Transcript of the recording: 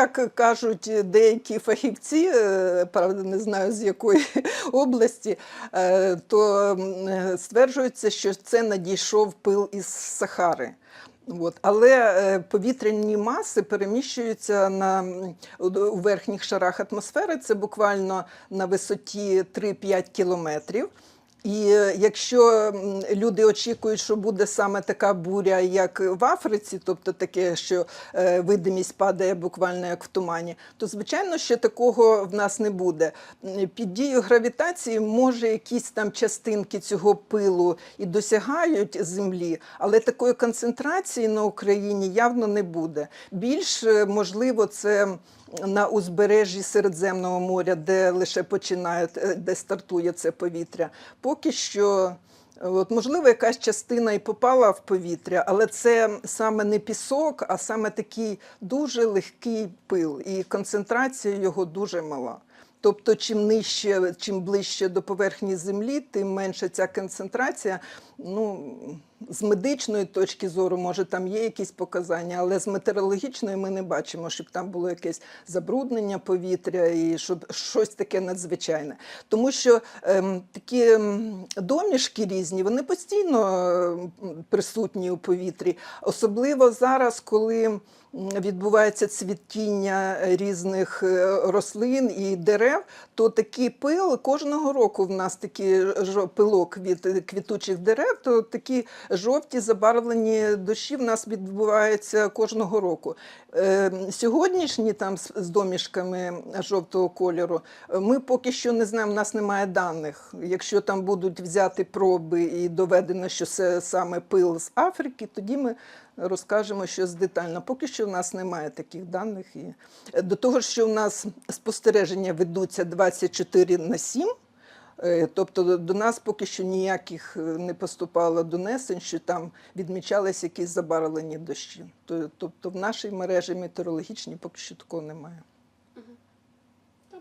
як кажуть деякі фахівці, е, правда, не знаю з якої області, е, то е, стверджується, що це надійшов пил із Сахари. От. Але повітряні маси переміщуються на, у верхніх шарах атмосфери, це буквально на висоті 3-5 кілометрів. І е, якщо люди очікують, що буде саме така буря, як в Африці, тобто таке, що е, видимість падає буквально як в тумані, то звичайно, що такого в нас не буде. Під дією гравітації може якісь там частинки цього пилу і досягають землі, але такої концентрації на Україні явно не буде. Більш е, можливо, це на узбережжі Середземного моря, де лише починають, е, де стартує це повітря. Поки що, от, можливо, якась частина і попала в повітря, але це саме не пісок, а саме такий дуже легкий пил, і концентрація його дуже мала. Тобто, чим нижче, чим ближче до поверхні землі, тим менше ця концентрація. Ну, з медичної точки зору, може, там є якісь показання, але з метеорологічної ми не бачимо, щоб там було якесь забруднення повітря і щоб щось таке надзвичайне. Тому що ем, такі ем, домішки різні, вони постійно присутні у повітрі, особливо зараз, коли відбувається цвітіння різних е, рослин і дерев, то такий пил кожного року в нас такий пилок від квітучих дерев, то такі жовті забарвлені дощі в нас відбуваються кожного року. Е, Сьогоднішні там з з домішками жовтого кольору е, ми поки що не знаємо, в нас немає даних. Якщо там будуть взяти проби і доведено, що це саме пил з Африки, тоді ми розкажемо щось детально. Поки що в нас немає таких даних. І е, до того, що в нас спостереження ведуться 24 на 7, Е, Тобто до- нас поки що ніяких е, не поступало донесень, що там відмічались якісь забарвлені дощі. Тобто в нашій мережі метеорологічній поки що такого немає.